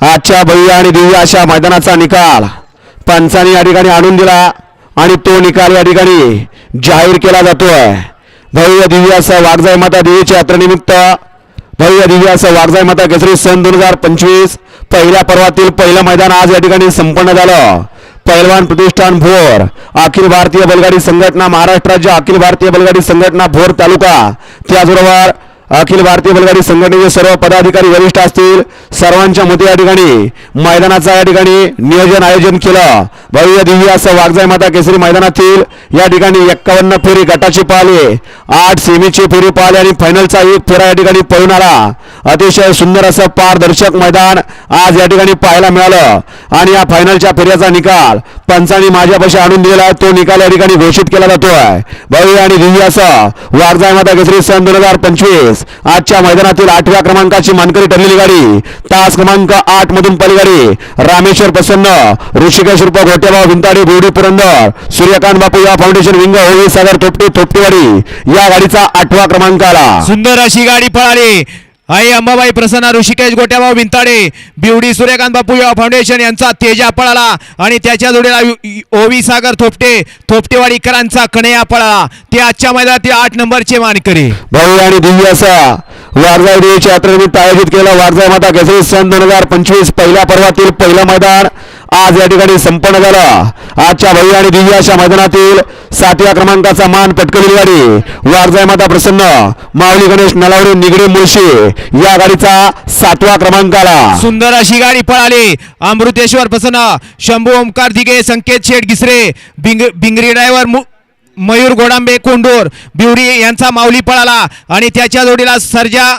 आजच्या भव्य आणि दिव्य अशा मैदानाचा निकाल. पंचाने या ठिकाणी आणून दिला आणि तो निकाल या ठिकाणी जाहीर केला जातोय. भव्य दिव्य असं वाघजाई माता देवीच्या यात्रेनिमित्त भव्य दिव्य असं वाघजाई माता केसरी सन दोन हजार पंचवीस पहिल्या पर्वातील पहिलं मैदान आज या ठिकाणी संपन्न झालं. पैलवान प्रतिष्ठान भोर अखिल भारतीय बलगाडी संघटना महाराष्ट्र राज्य अखिल भारतीय बलगाडी संघटना भोर तालुका. त्याचबरोबर अखिल भारतीय बैलगाडी संघटनेचे सर्व पदाधिकारी वरिष्ठ असतील सर्वांच्या मते या ठिकाणी मैदानाचा या ठिकाणी नियोजन आयोजन केलं. भव्य दिव्य असं वाघजाई माता केसरी मैदानातील या ठिकाणी एक्कावन्न फेरी गटाची पाहिले आठ सेमीची फेरी पाहिले आणि फायनलचा एक फेरा या ठिकाणी पळून आला. अतिशय सुंदर असं पारदर्शक मैदान आज या ठिकाणी पाहायला मिळालं. आणि या फायनलच्या फेऱ्याचा निकाल पंचांनी माझ्यापाशी आणून दिलेला आहे. तो निकाल या ठिकाणी घोषित केला जातोय. भव्य आणि दिव्य असं वाघजाई माता केसरी सन दोन हजार पंचवीस. आजच्या मैदानातील आठव्या क्रमांकाची मानकरी ठरलेली गाडी. तास क्रमांक आठ मधून गाडी. रामेश्वर प्रसन्न ऋषिकेश रूप गोट्याभाव विंताडी बोर्डी पुरंदर सूर्यकांत बापू या फाउंडेशन विंग होळी सागर थोपटी थोपटीवाडी या गाडीचा आठवा क्रमांक आला. सुंदर अशी गाडी पळाली. आई अंबाबाई प्रसन्न ऋषिकेश गोट्याभाऊ विंताडे बिवडी सूर्यकांत बापू युवा फाउंडेशन यांचा तेजा पळाला आणि त्याच्या जोडीला ओवी सागर थोपटे थोपटेवाडीकरांचा कणया पळाला. ते आजच्या मैदानातील आठ नंबरचे मानकरी. भाऊ आणि दिव्य असा. वारजा देवीच्या यात्रेनिमित्त आयोजित केला वारजा माता केसरी सन दोन हजार पंचवीस. पहिल्या पर्वातील पहिलं मैदान. आज या ठिकाणी संपन्न झालं. आजच्या भैया आणि दिव्य अशा मैदानातील सातव्या क्रमांकाचा मान पटकवलेली गाडी वारजाय माता प्रसन्न. माऊली गणेश नलावडे निगडी मुळशी या गाडीचा सातवा क्रमांक आला. सुंदर अशी गाडी पळाली. अमृतेश्वर प्रसन्न. शंभू ओमकार दिघे संकेत शेठ गिसरे बिंग बिंगरी ड्रायव्हर मयूर गोडांबे कोंडोर बिवरी यांचा माऊली पळाला. आणि त्याच्या जोडीला Sarja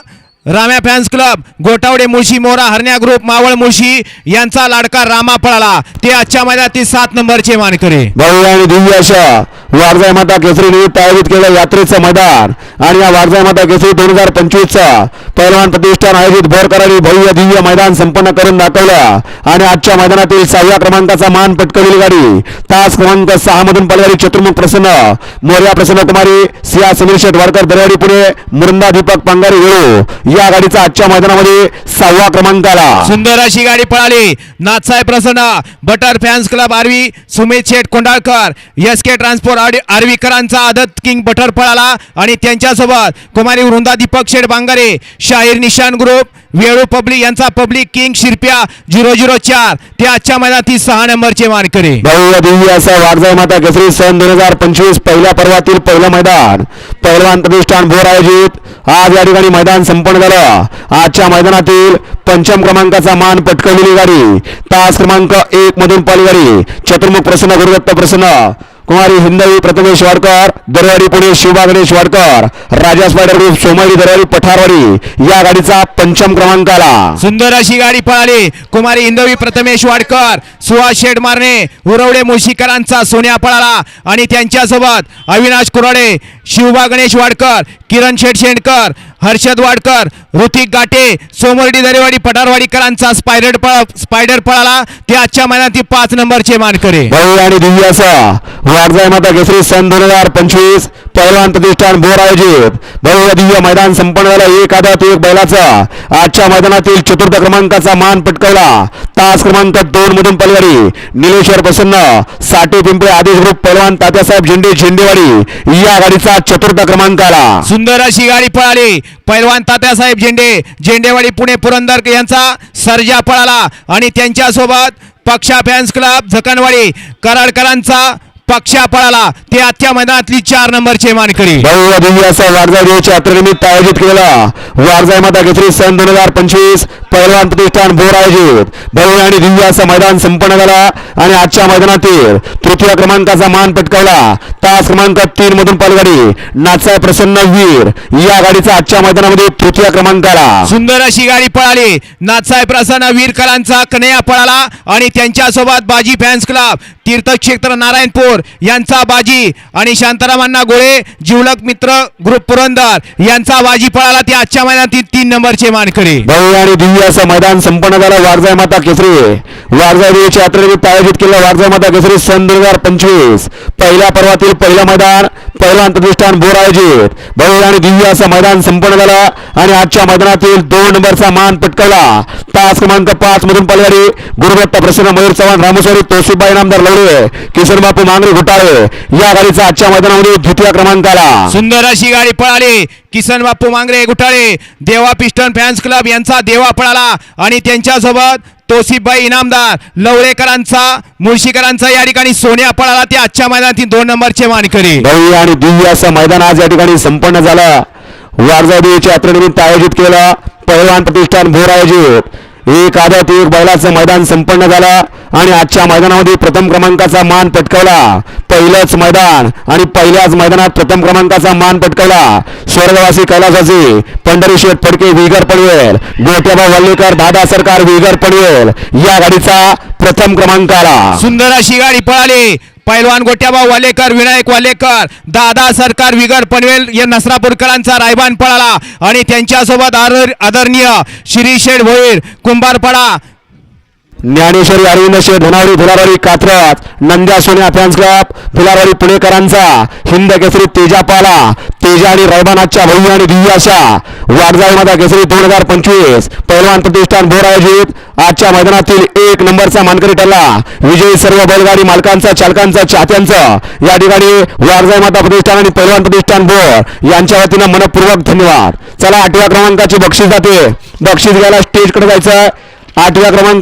Ramya fans club Gotawade Mulshi Mora Haranya group Maval Mulshi यांचा लाडका रामा पळाला. ते आजच्या मैदानातील सात नंबरचे मानकरी. भव्य आणि दिव्य अशा वारजाय माता केसरी निमित्त आयोजित केलं यात्रेचं मैदान. आणि या वारजाई माता केसरी दोन हजार पंचवीसचा पैलवान प्रतिष्ठान आयोजित भोरकरांनी भव्य दिव्य मैदान संपन्न करून दाखवलं. आणि आजच्या मैदानातील सहाव्या क्रमांकाचा मान पटकवलेली गाडी तास क्रमांक सहा मधून पलवारी चतुर्मुख प्रसन्न. मोर्या प्रसन्न कुमारी सिया समीर शेटवाडकर दरवाडी पुणे मुरुंदा दीपक पांगारी वेळू. या गाडीचा आजच्या मैदानामध्ये सहावा क्रमांक आला. सुंदर अशी गाडी पळाली. नाथसाहेब प्रसन्न butter fans club Aarvi Sumit Sheth Kondalkar S K transport आरवीकरांचा आदत किंग बटर पळाला. आणि त्यांच्यासोबत कुमारी वृंदा दीपक शेठ बांगारे शाहीर निशान ग्रुप वेळू पब्लिक यांचा public king Shirpya zero zero चार. ते आजच्या मैदानातील सहा नंबरचे मानकरी. भव्य दिव्य असा वाघजाई माता केसरी सन दोन हजार पंचवीस पहिल्या पर्वातील पहिलं मैदान. पैलवान प्रतिष्ठान भोर आयोजित. आज या ठिकाणी मैदान संपन्न झालं. आजच्या मैदानातील पंचम क्रमांकाचा मान पटकवलेली गाडी. तास क्रमांक एक मधून पाली गाडी चतुर्मुख प्रसन्न गुरुदत्त प्रसन्न. कुमारी हिंदवी प्रथमेश वाडकर दरवाडी पुणे शिवबा गणेश वाडकर राजा स्पायडर ग्रुप सोमाई दरवाडी पठारवाडी या गाडीचा पंचम क्रमांक आला. सुंदर अशी गाडी पळाली. कुमारी इंदवी प्रथमेश वाडकर सुहास शेठ मारणे उरवडे मोशीकरांचा सोन्या पळाला आणि त्यांच्यासोबत अविनाश कुराडे शिवबा गणेश वाडकर किरण शेठ शेंडकर हर्षद वाडकर ऋतिक गाटे सोमर्डी दरेवाडी पठारवाडीकरांचा स्पायडर पळ स्पायडर पळाला. ते आजच्या महिन्यातील पाच नंबरचे मानकरी. आणि दिव्य असा माता केसरी सन दोन हजार पंचवीस. पहिलवान प्रतिष्ठान भोर आयोजित. भव्य दिव्य मैदान संपन्न झालं. एक आदात एक बैलाचा. आजच्या मैदानातील चतुर्थ क्रमांकाचा मान पटकावला. तास क्रमांक दोन मधून पलवारी निलेश्वर प्रसन्न साठे पिंपळे आदेश ग्रुप पैलवान तात्यासाहेब झेंडे झेंडेवाडी. या गाडीचा चतुर्थ क्रमांक आला. सुंदर अशी गाडी पळाली. पैलवान तात्यासाहेब झेंडे झेंडेवाडी पुणे पुरंदर यांचा सर्जा पळाला. आणि त्यांच्यासोबत पक्षा फॅन्स क्लब झकनवाडी कराडकरांचा पक्षा पळाला ते आजच्या मैदानातली चार नंबरचे मानकरी. भव्य दिव्य असं वाघजाई देवीच्या यात्रेनिमित्त आयोजित केलेला. वाघजाई माता केसरी सन दोन हजार पंचवीस पैलवान प्रतिष्ठान भोर आयोजित. भव्य आणि दिव्य असं मैदान संपन्न झाला. आणि आजच्या मैदानातील तृतीय क्रमांकाचा मान पटकावला. तास क्रमांक तीन मधून पालगाडी. नाचाय प्रसन्न वीर. या गाडीचा आजच्या मैदानामध्ये तृतीय क्रमांक आला. सुंदर अशी गाडी पळाली. नाथसाहेब प्रसन्न वीरकरांचा कन्हैया पळाला. आणि त्यांच्यासोबत बाजी फॅन्स क्लब तीर्थक्षेत्र नारायणपूर यांचा बाजी आणि शांतारामांना गोळे जिवलक मित्र ग्रुप पुरंदर यांचा बाजी पळाला ते आजच्या मैदानातील तीन नंबरचे मानकरी. भव्य आणि दिव्य असं मैदान संपन्न झालं. वारजाय माता केसरी. वारजाय देवीच्या यात्रेनिमित्त आयोजित केलं. वारजाय माता केसरी सन दोन हजार पंचवीस. पहिल्या पर्वातील पहिलं मैदान पहिलं अंतर्दृष्टान बोर आयोजित. भव्य आणि दिव्य असं मैदान संपन्न झालं आणि आजच्या मैदानातील दोन नंबरचा मान पटकावला. तास क्रमांक पाच मधून पलवाडी गुरुदत्त प्रसन्न मयूर चव्हाण रामेश्वरी तोसिबा नामदार लवडे किशन बापू मांगरे घोटाळे या गाडीचा आजच्या मैदानामध्ये द्वितीय क्रमांक आला सुंदर अशी गाडी पळाली. किसन बाप्पू मांगरे गुटाळे देवा पिस्टन फॅन्स क्लब यांचा देवा पळाला. आणि त्यांच्यासोबत तोसिफबाई इनामदार लवळेकरांचा मुळशीकरांचा या ठिकाणी सोन्या पळाला. ते आजच्या मैदानातील दोन नंबरचे मानकरी. भव्य आणि दिव्य असं मैदान आज या ठिकाणी संपन्न झालं. वारजा देवीच्या यात्रेनिमित्त आयोजित केलं. पहिलवान प्रतिष्ठान भोर आयोजित. एक आदत एक बैलाचं मैदान संपन्न झालं. आणि आजच्या मैदानामध्ये प्रथम क्रमांकाचा मान पटकावला. पहिलंच मैदान आणि पहिल्याच मैदानात प्रथम क्रमांकाचा मान पटकावला. स्वर्गवासी कैलासाची पंढरीशेठ फडके विगर पडवेल. गोट्याबा वल्लेकर दादा सरकार विगर पडवेल. या गाडीचा प्रथम क्रमांक आला सुंदर अशी गाडी पळाली. पैलवान गोट्याबा वालेकर विनायक वालेकर दादा सरकार विगर पनवेल या नसरापूरकरांचा रायबान पळाला. आणि त्यांच्यासोबत आदर आदरणीय श्री शेठ भोईर कुंभारपडा ज्ञानेश्वरी अरविंद धुनावडी धनावडी कात्रज नंद्या सोन्या फॅन्स क्लब भिलारवाडी पुणेकरांचा हिंद केसरी तेजापाला तेजा आणि रैबानाच्या भव्य आणि दिव्य अशा. वागजाई माता केसरी दोन हजार पंचवीस पहिलवान प्रतिष्ठान भोर आयोजित. आजच्या मैदानातील एक नंबरचा मानकरी ठरला. विजयी सर्व बैलगाडी मालकांचा चालकांचा चाहत्यांचा. या ठिकाणी वागजाई माता प्रतिष्ठान आणि पहिलवान प्रतिष्ठान भोर यांच्या वतीनं मनपूर्वक धन्यवाद. चला आठव्या क्रमांकाची बक्षीस जाते. बक्षीस घ्यायला स्टेजकडे जायचं आठव्या क्रमांक